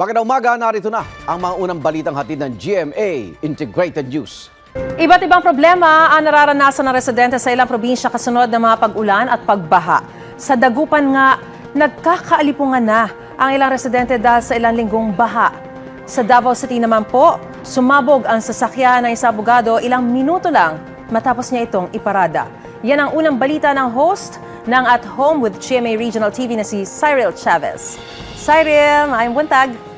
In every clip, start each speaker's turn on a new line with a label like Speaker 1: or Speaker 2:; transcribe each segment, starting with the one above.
Speaker 1: Magandang umaga, narito na ang mga unang balitang hatid ng GMA Integrated News.
Speaker 2: Iba't ibang problema ang nararanasan ng residente sa ilang probinsya kasunod ng mga pag-ulan at pagbaha. Sa Dagupan nga, nagkakaalipungan na ang ilang residente dahil sa ilang linggong baha. Sa Davao City naman po, sumabog ang sasakyan ng isang abogado ilang minuto lang matapos niya itong iparada. Yan ang unang balita ng host ng At Home with GMA Regional TV na si Cyril Chavez. Cyril, I'm buntag.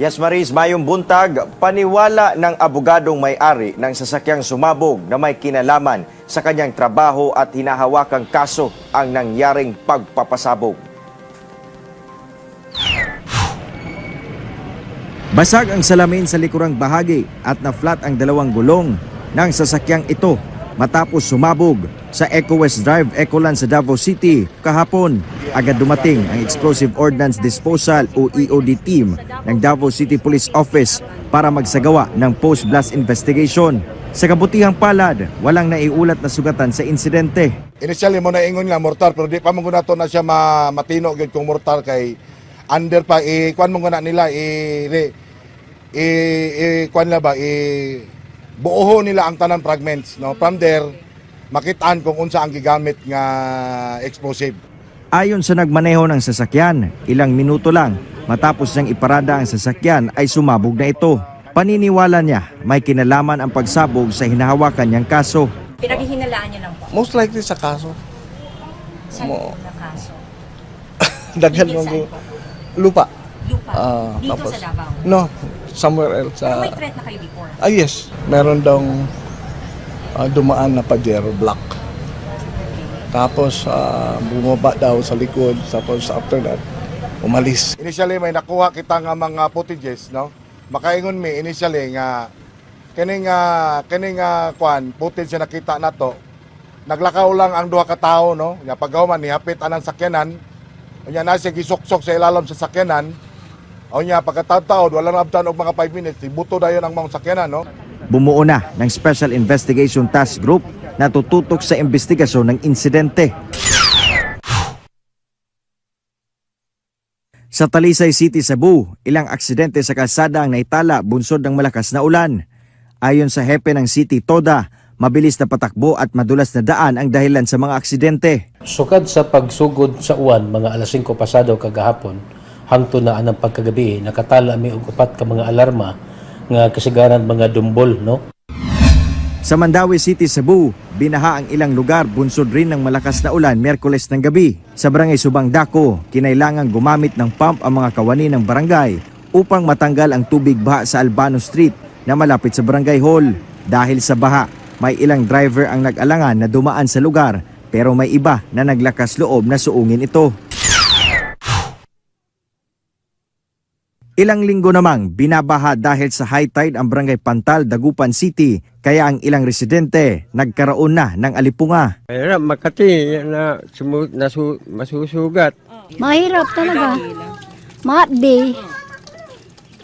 Speaker 3: Yes, Maris, mayong buntag, paniwala ng abogadong may-ari ng sasakyang sumabog na may kinalaman sa kanyang trabaho at hinahawakang kaso ang nangyaring pagpapasabog. Basag ang salamin sa likurang bahagi at na-flat ang dalawang gulong ng sasakyang ito matapos sumabog sa Eco West Drive, Ecoland sa Davao City kahapon. Agad dumating ang Explosive Ordnance Disposal o EOD team ng Davao City Police Office para magsagawa ng post-blast investigation. Sa kabutihang palad, walang naiulat na sugatan sa insidente.
Speaker 4: Initially mo na ingon nga mortar pero di pa mo na to na siya ma, matino gyud kung mortar kay under pa i kwan mo na nila i i, i kwan la ba i buoho nila ang tanan fragments no from there makitaan kung unsa ang gigamit nga explosive
Speaker 3: Ayon sa nagmaneho ng sasakyan, ilang minuto lang matapos niyang iparada ang sasakyan ay sumabog na ito. Paniniwala niya may kinalaman ang pagsabog sa hinahawakan niyang kaso.
Speaker 5: Pinaghihinalaan niyo lang po.
Speaker 6: Most likely sa kaso.
Speaker 5: Saan
Speaker 6: Mo-
Speaker 5: na kaso?
Speaker 6: Daghan lupa.
Speaker 5: Lupa.
Speaker 6: Ah,
Speaker 5: Dito
Speaker 6: tapos-
Speaker 5: sa Davao.
Speaker 6: No, somewhere else.
Speaker 5: Pero
Speaker 6: sa
Speaker 5: may threat na kayo before.
Speaker 6: ah, yes. Meron daw ah, dumaan na Pajero Black. Tapos ah, bumaba daw sa likod. Tapos after that, umalis.
Speaker 4: initially may nakuha kita nga mga footages no makaingon mi initially nga kini nga kini nga kwan footage na nakita nato naglakaw lang ang duha ka tawo no nya paghuman ni hapit anang sakyanan unya na siya gisuksok sa ilalim sa sakyanan unya pagkataod wala na abtan og mga 5 minutes ibuto dayon ang mga sakyanan no
Speaker 3: Bumuo na ng Special Investigation Task Group na tututok sa investigasyon ng insidente. Sa Talisay City, Cebu, ilang aksidente sa kalsada ang naitala bunsod ng malakas na ulan. Ayon sa hepe ng City Toda, mabilis na patakbo at madulas na daan ang dahilan sa mga aksidente.
Speaker 7: Sukad sa pagsugod sa uwan mga alas 5 pasado kagahapon hangtod na anang pagkagabi nakatala mi og upat ka mga alarma nga kasigaran mga dumbol no
Speaker 3: Sa Mandawi City, Cebu, binaha ang ilang lugar bunsod rin ng malakas na ulan Merkules ng gabi. Sa barangay Subang Dako, kinailangan gumamit ng pump ang mga kawani ng barangay upang matanggal ang tubig baha sa Albano Street na malapit sa barangay hall. Dahil sa baha, may ilang driver ang nag-alangan na dumaan sa lugar pero may iba na naglakas loob na suungin ito. Ilang linggo namang binabaha dahil sa high tide ang barangay Pantal, Dagupan City, kaya ang ilang residente nagkaroon na ng alipunga.
Speaker 8: Mahirap Makati na sumu, nasu, masusugat.
Speaker 9: Mahirap talaga. Maabdi.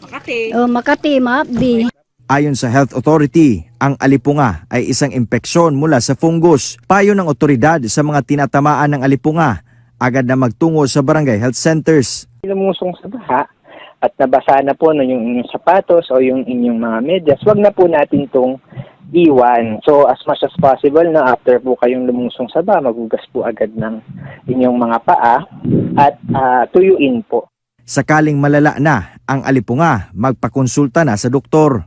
Speaker 5: Makati.
Speaker 9: Oh, Makati, maabdi.
Speaker 3: Ayon sa Health Authority, ang alipunga ay isang impeksyon mula sa fungus. Payo ng otoridad sa mga tinatamaan ng alipunga, agad na magtungo sa barangay health centers.
Speaker 10: lumusong sa baha at nabasa na po no, yung inyong sapatos o yung inyong mga medyas, wag na po natin itong iwan. So as much as possible na after po kayong lumusong sa baha, magugas po agad ng inyong mga paa at ah, tuyuin po.
Speaker 3: Sakaling malala na ang alipunga, magpakonsulta na sa doktor.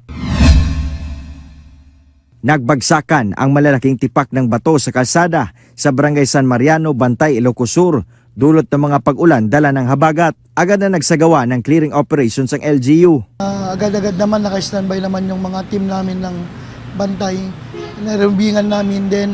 Speaker 3: Nagbagsakan ang malalaking tipak ng bato sa kalsada sa barangay San Mariano, Bantay, Ilocos Sur. Dulot ng mga pag-ulan dala ng habagat. Agad na nagsagawa ng clearing operations ang LGU.
Speaker 11: Ah, agad-agad naman naka-standby naman yung mga team namin ng bantay. Narumbingan namin din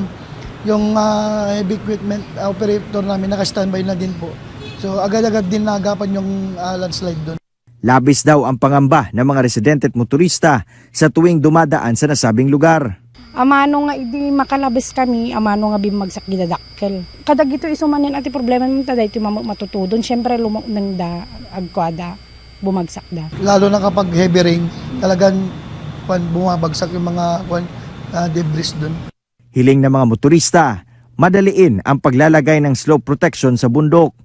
Speaker 11: yung ah, heavy equipment operator namin naka-standby na din po. So agad-agad din nagapan yung ah, landslide doon.
Speaker 3: Labis daw ang pangamba ng mga residente at motorista sa tuwing dumadaan sa nasabing lugar.
Speaker 9: Amano nga idi makalabis kami, amano nga bimagsak gidadakkel. Kadag ito isumanin ati problema mo taday ito matutudon. Syempre lumo ng da agkwada bumagsak da.
Speaker 11: Lalo na kapag heavy rain, talagang kwan, bumabagsak yung mga kwan, ah, debris doon.
Speaker 3: Hiling ng mga motorista, madaliin ang paglalagay ng slope protection sa bundok.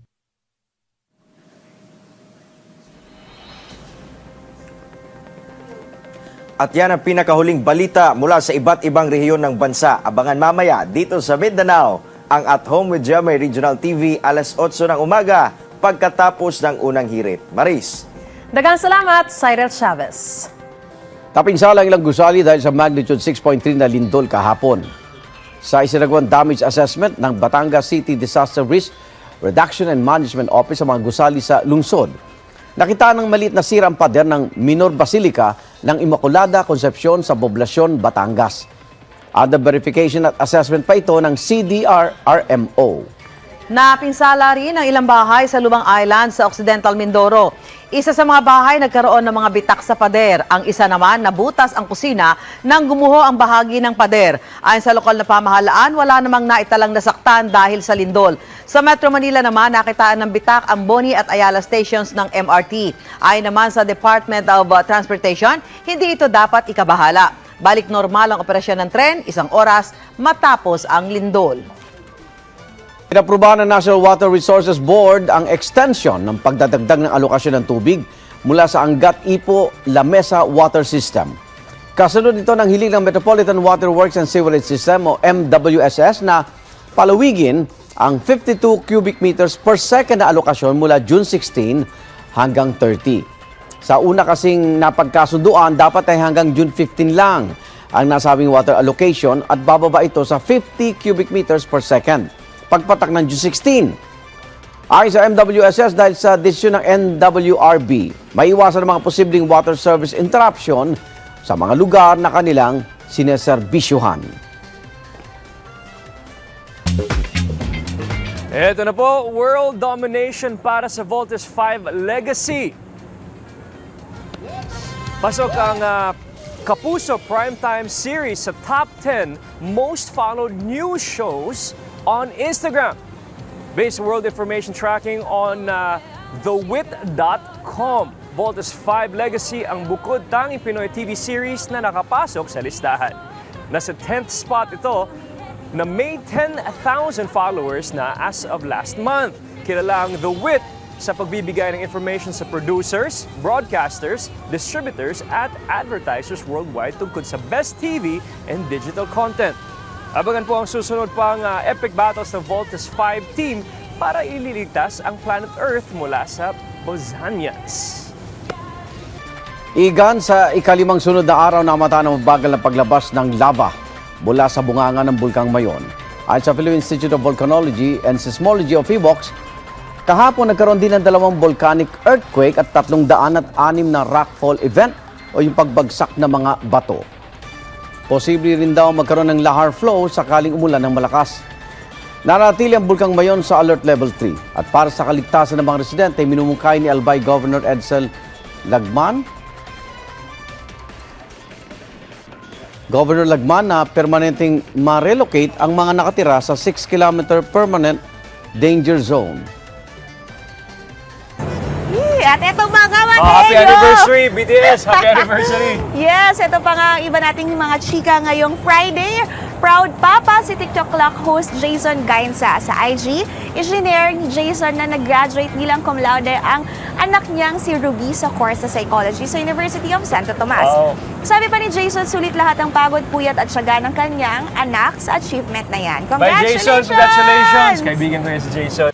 Speaker 3: At yan ang pinakahuling balita mula sa iba't ibang rehiyon ng bansa. Abangan mamaya dito sa Mindanao ang At Home with Jamay Regional TV alas 8 ng umaga pagkatapos ng unang hirit. Maris.
Speaker 2: Dagang salamat, Cyril Chavez.
Speaker 1: Tapinsala ang ilang gusali dahil sa magnitude 6.3 na lindol kahapon. Sa isinagawang damage assessment ng Batangas City Disaster Risk Reduction and Management Office sa mga gusali sa lungsod, nakita ng maliit na sira ang pader ng Minor Basilica ng Immaculada Concepcion sa Poblasyon, Batangas. Under verification at assessment pa ito ng CDR-RMO.
Speaker 12: Napinsala rin ang ilang bahay sa Lumang Island sa Occidental Mindoro. Isa sa mga bahay nagkaroon ng mga bitak sa pader. Ang isa naman nabutas ang kusina nang gumuho ang bahagi ng pader. Ayon sa lokal na pamahalaan, wala namang naitalang nasaktan dahil sa lindol. Sa Metro Manila naman, nakitaan ng bitak ang Boni at Ayala stations ng MRT. Ayon naman sa Department of Transportation, hindi ito dapat ikabahala. Balik normal ang operasyon ng tren, isang oras matapos ang lindol.
Speaker 1: Inaprubahan ng National Water Resources Board ang extension ng pagdadagdag ng alokasyon ng tubig mula sa Angat Ipo Lamesa Water System. Kasunod ito ng hiling ng Metropolitan Water Works and Sewerage System o MWSS na palawigin ang 52 cubic meters per second na alokasyon mula June 16 hanggang 30. Sa una kasing napagkasunduan, dapat ay hanggang June 15 lang ang nasabing water allocation at bababa ito sa 50 cubic meters per second pagpatak ng June 16. Ayon sa MWSS dahil sa desisyon ng NWRB, may iwasan ang mga posibleng water service interruption sa mga lugar na kanilang sineserbisyuhan.
Speaker 13: Ito na po, world domination para sa Voltes 5 Legacy. Pasok ang ah, Kapuso Primetime Series sa top 10 most followed news shows on Instagram. Based world information tracking on uh, thewit.com. Voltes 5 Legacy ang bukod tanging Pinoy TV series na nakapasok sa listahan. Nasa 10th spot ito na may 10,000 followers na as of last month. Kilala ang The Wit sa pagbibigay ng information sa producers, broadcasters, distributors at advertisers worldwide tungkol sa best TV and digital content. Abangan po ang susunod pang uh, epic battles ng Voltes 5 team para ililigtas ang planet Earth mula sa Bozanians.
Speaker 1: Igan sa ikalimang sunod na araw na mata ng bagal na paglabas ng lava mula sa bunganga ng Bulkang Mayon. Ayon sa Philippine Institute of Volcanology and Seismology of PHIVOX, kahapon nagkaroon din ng dalawang volcanic earthquake at tatlong daan at anim na rockfall event o yung pagbagsak ng mga bato. Posible rin daw magkaroon ng lahar flow sakaling umulan ng malakas. Nanatili ang Bulkang Mayon sa Alert Level 3 at para sa kaligtasan ng mga residente, minumungkay ni Albay Governor Edsel Lagman Governor Lagman na permanenteng ma-relocate ang mga nakatira sa 6 km permanent danger zone.
Speaker 5: At eto mga Mateo!
Speaker 13: Oh, happy anniversary, BTS! Happy anniversary!
Speaker 5: Yes, ito pa nga ang iba nating mga chika ngayong Friday. Proud Papa si TikTok Clock host Jason Gainsa sa IG. Engineer ni Jason na nag-graduate bilang cum laude ang anak niyang si Ruby sa course sa Psychology sa University of Santo Tomas.
Speaker 13: Wow.
Speaker 5: Sabi pa ni Jason, sulit lahat ang pagod, puyat at syaga ng kanyang anak sa achievement na yan.
Speaker 13: Bye Jason! Congratulations! Kaibigan ko yan si Jason.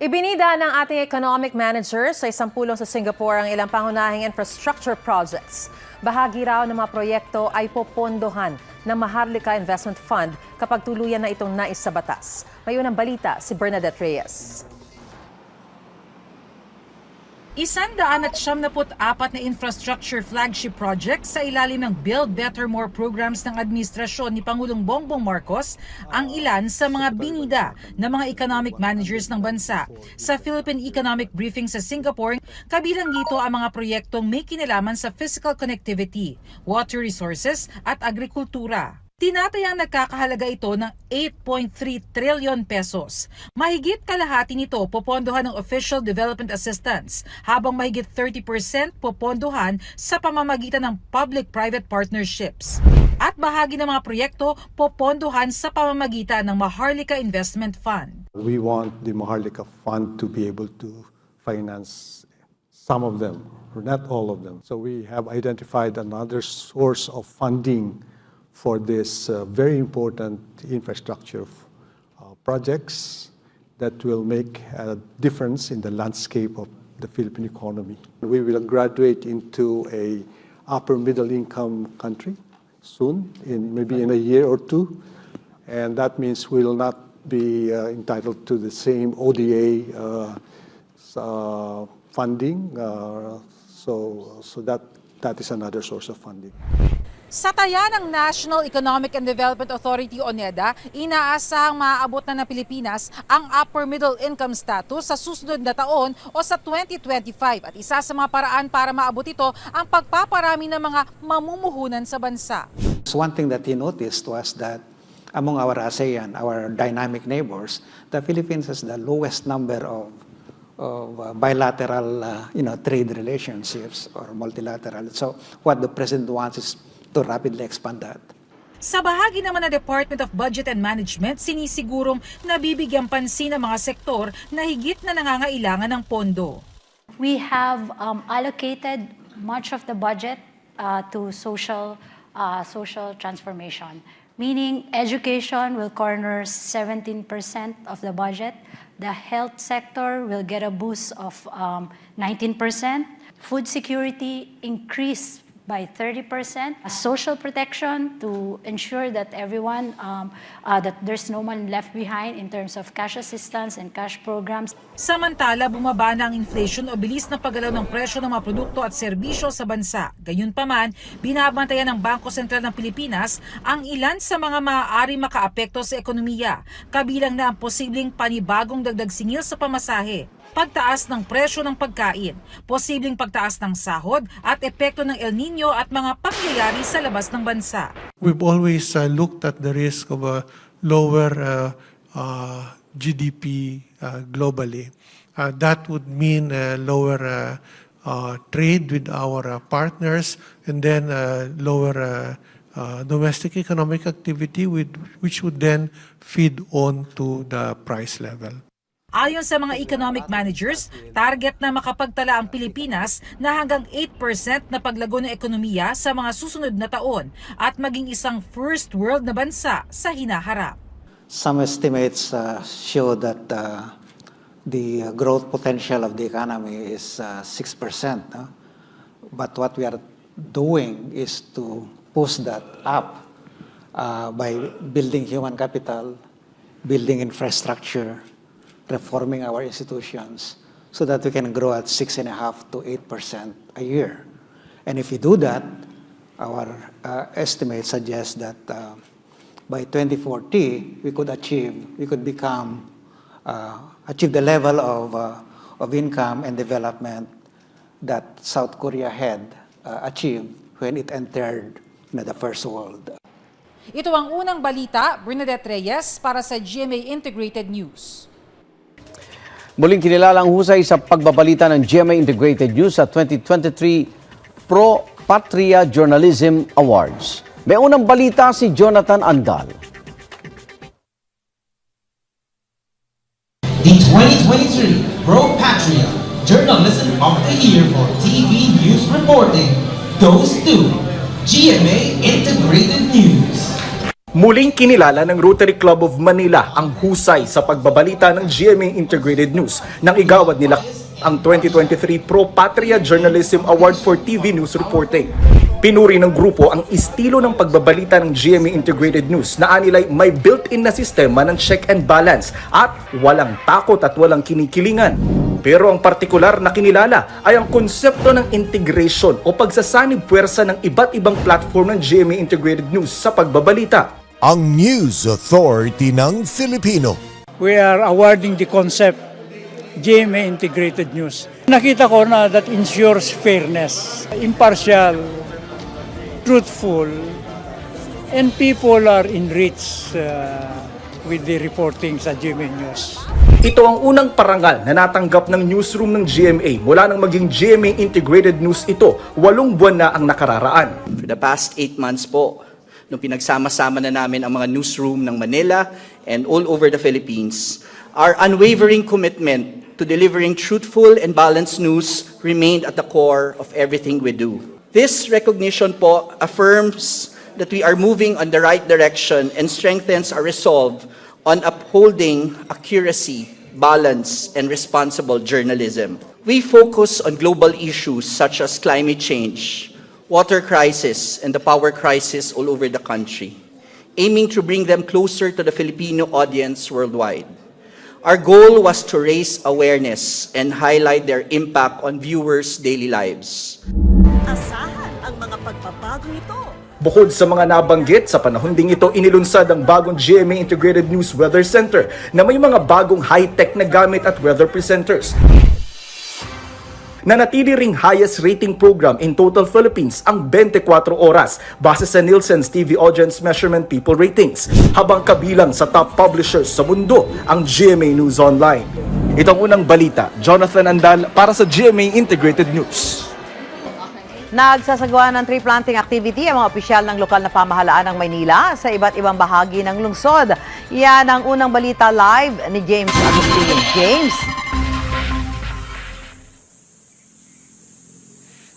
Speaker 2: Ibinida ng ating economic manager sa isang pulong sa Singapore ang ilang pangunahing infrastructure projects. Bahagi raw ng mga proyekto ay popondohan ng Maharlika Investment Fund kapag tuluyan na itong nais sa batas. May unang balita si Bernadette Reyes.
Speaker 14: Isandaan at siyamnaput apat na infrastructure flagship projects sa ilalim ng Build Better More programs ng administrasyon ni Pangulong Bongbong Marcos ang ilan sa mga binida ng mga economic managers ng bansa. Sa Philippine Economic Briefing sa Singapore, kabilang dito ang mga proyektong may kinalaman sa physical connectivity, water resources at agrikultura. Tinatayang nagkakahalaga ito ng 8.3 trillion pesos. Mahigit kalahati nito popondohan ng official development assistance, habang mahigit 30% popondohan sa pamamagitan ng public-private partnerships. At bahagi ng mga proyekto popondohan sa pamamagitan ng Maharlika Investment Fund.
Speaker 6: We want the Maharlika Fund to be able to finance some of them not all of them. So we have identified another source of funding for this uh, very important infrastructure uh, projects that will make a difference in the landscape of the Philippine economy. We will graduate into a upper middle income country soon, in maybe in a year or two, and that means we will not be uh, entitled to the same ODA uh, uh, funding. Uh, so, so that that is another source of funding.
Speaker 14: Sa taya ng National Economic and Development Authority o NEDA, inaasahang maaabot na ng Pilipinas ang upper middle income status sa susunod na taon o sa 2025 at isa sa mga paraan para maabot ito ang pagpaparami ng mga mamumuhunan sa bansa.
Speaker 15: So one thing that he noticed was that among our ASEAN, our dynamic neighbors, the Philippines has the lowest number of, of uh, bilateral uh, you know, trade relationships or multilateral. So what the president wants is to rapidly expand that.
Speaker 14: Sa bahagi naman ng Department of Budget and Management, sinisigurong nabibigyan pansin ng mga sektor na higit na nangangailangan ng pondo.
Speaker 9: We have um, allocated much of the budget uh, to social, uh, social transformation, meaning education will corner 17% of the budget, the health sector will get a boost of um, 19%, food security increased by 30%, social protection to ensure that everyone, um, uh, that there's no one left behind in terms of cash assistance and cash programs.
Speaker 14: Samantala, bumaba na ang inflation o bilis na paggalaw ng presyo ng mga produkto at serbisyo sa bansa. Gayunpaman, binabantayan ng Bangko Sentral ng Pilipinas ang ilan sa mga maaari makaapekto sa ekonomiya, kabilang na ang posibleng panibagong dagdag singil sa pamasahe, pagtaas ng presyo ng pagkain, posibleng pagtaas ng sahod at epekto ng El Nino at mga pangyayari sa labas ng bansa.
Speaker 6: We've always uh, looked at the risk of a lower uh, uh, GDP uh, globally. Uh, that would mean uh, lower uh, uh, trade with our uh, partners and then uh, lower uh, uh, domestic economic activity, with, which would then feed on to the price level.
Speaker 14: Ayon sa mga economic managers, target na makapagtala ang Pilipinas na hanggang 8% na paglago ng ekonomiya sa mga susunod na taon at maging isang first world na bansa sa hinaharap.
Speaker 15: Some estimates uh, show that uh, the growth potential of the economy is uh, 6%. no? But what we are doing is to push that up uh, by building human capital, building infrastructure, reforming our institutions so that we can grow at 6.5 to 8% a year. And if we do that, our uh, estimates suggest that uh, by 2040, we could achieve, we could become, uh, achieve the level of, uh, of income and development that South Korea had uh, achieved when it entered you know, the first world.
Speaker 14: Ito ang unang balita, Bernadette Reyes para sa GMA Integrated News.
Speaker 1: Muling kinilala ang husay sa pagbabalita ng GMA Integrated News sa 2023 Pro Patria Journalism Awards. May unang balita si Jonathan Andal.
Speaker 16: The 2023 Pro Patria Journalism of the Year for TV News Reporting goes to GMA Integrated News.
Speaker 17: Muling kinilala ng Rotary Club of Manila ang husay sa pagbabalita ng GMA Integrated News nang igawad nila ang 2023 Pro Patria Journalism Award for TV News Reporting. Pinuri ng grupo ang estilo ng pagbabalita ng GMA Integrated News na anilay may built-in na sistema ng check and balance at walang takot at walang kinikilingan. Pero ang partikular na kinilala ay ang konsepto ng integration o pagsasanib puwersa ng iba't ibang platform ng GMA Integrated News sa pagbabalita.
Speaker 18: Ang News Authority ng Filipino.
Speaker 8: We are awarding the concept GMA Integrated News. Nakita ko na that ensures fairness, impartial, truthful, and people are enriched uh, with the reporting sa GMA News.
Speaker 17: Ito ang unang parangal na natanggap ng newsroom ng GMA mula nang maging GMA Integrated News ito, walong buwan na ang nakararaan.
Speaker 16: For the past eight months po, nung pinagsama-sama na namin ang mga newsroom ng Manila and all over the Philippines, our unwavering commitment
Speaker 19: to delivering truthful and balanced news remained at the core of everything we do. This recognition po affirms that we are moving on the right direction and strengthens our resolve on upholding accuracy, balance, and responsible journalism. We focus on global issues such as climate change, water crisis, and the power crisis all over the country, aiming to bring them closer to the Filipino audience worldwide. Our goal was to raise awareness and highlight their impact on viewers' daily lives.
Speaker 20: Asahan ang mga pagbabagong ito.
Speaker 17: Bukod sa mga nabanggit, sa panahon ding ito inilunsad ang bagong GMA Integrated News Weather Center na may mga bagong high-tech na gamit at weather presenters. Nanatili ring highest rating program in total Philippines ang 24 oras base sa Nielsen's TV Audience Measurement People Ratings, habang kabilang sa top publishers sa mundo ang GMA News Online. Itong unang balita, Jonathan Andal para sa GMA Integrated News.
Speaker 12: Nagsasagawa ng tree planting activity ang mga opisyal ng lokal na pamahalaan ng Maynila sa iba't ibang bahagi ng lungsod. Yan ang unang balita live ni James Agustin. James?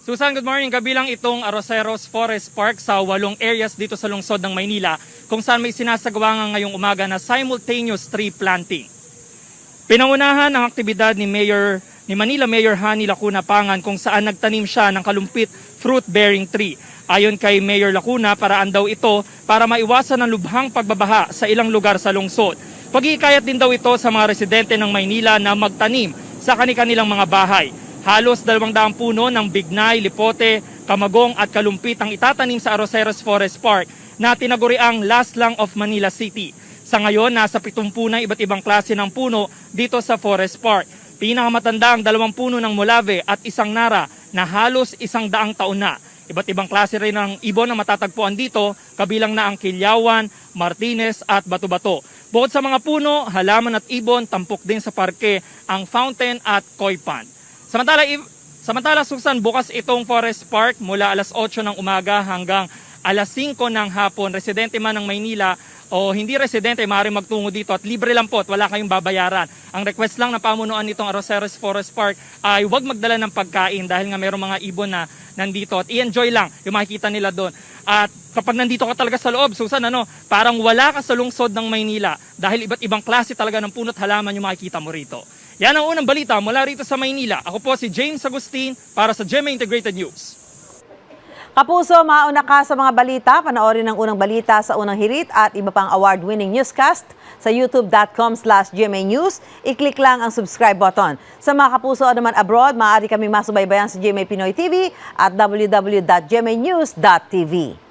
Speaker 21: Susan, good morning. Kabilang itong Aroseros Forest Park sa walong areas dito sa lungsod ng Maynila kung saan may sinasagawa nga ngayong umaga na simultaneous tree planting. Pinangunahan ang aktibidad ni Mayor ni Manila Mayor Hani Lacuna Pangan kung saan nagtanim siya ng kalumpit fruit-bearing tree. Ayon kay Mayor Lacuna, paraan daw ito para maiwasan ang lubhang pagbabaha sa ilang lugar sa lungsod. Pag-iikayat din daw ito sa mga residente ng Maynila na magtanim sa kanilang mga bahay. Halos dalawang daang puno ng bignay, lipote, kamagong at kalumpit ang itatanim sa Aroseros Forest Park na tinaguriang Last Lang of Manila City. Sa ngayon, nasa 70 na iba't ibang klase ng puno dito sa Forest Park. Pinakamatanda ang dalawang puno ng Molave at isang Nara na halos isang daang taon na. Iba't ibang klase rin ng ibon na matatagpuan dito, kabilang na ang Kilyawan, Martinez at Bato-Bato. Bukod sa mga puno, halaman at ibon, tampok din sa parke ang fountain at koi pond. Samantala, samantala Susan, bukas itong Forest Park mula alas 8 ng umaga hanggang alas 5 ng hapon. Residente man ng Maynila o hindi residente, maaaring magtungo dito at libre lang po at wala kayong babayaran. Ang request lang na pamunuan nitong Aroseros Forest Park ay huwag magdala ng pagkain dahil nga mayroong mga ibon na nandito at i-enjoy lang yung makikita nila doon. At kapag nandito ka talaga sa loob, Susan, ano, parang wala ka sa lungsod ng Maynila dahil iba't ibang klase talaga ng punot halaman yung makikita mo rito. Yan ang unang balita mula rito sa Maynila. Ako po si James Agustin para sa GMA Integrated News.
Speaker 12: Kapuso, mauna ka sa mga balita. Panoorin ang unang balita sa unang hirit at iba pang award-winning newscast sa youtube.com slash News. I-click lang ang subscribe button. Sa mga kapuso naman abroad, maaari kami masubaybayan sa GMA Pinoy TV at www.gmanews.tv.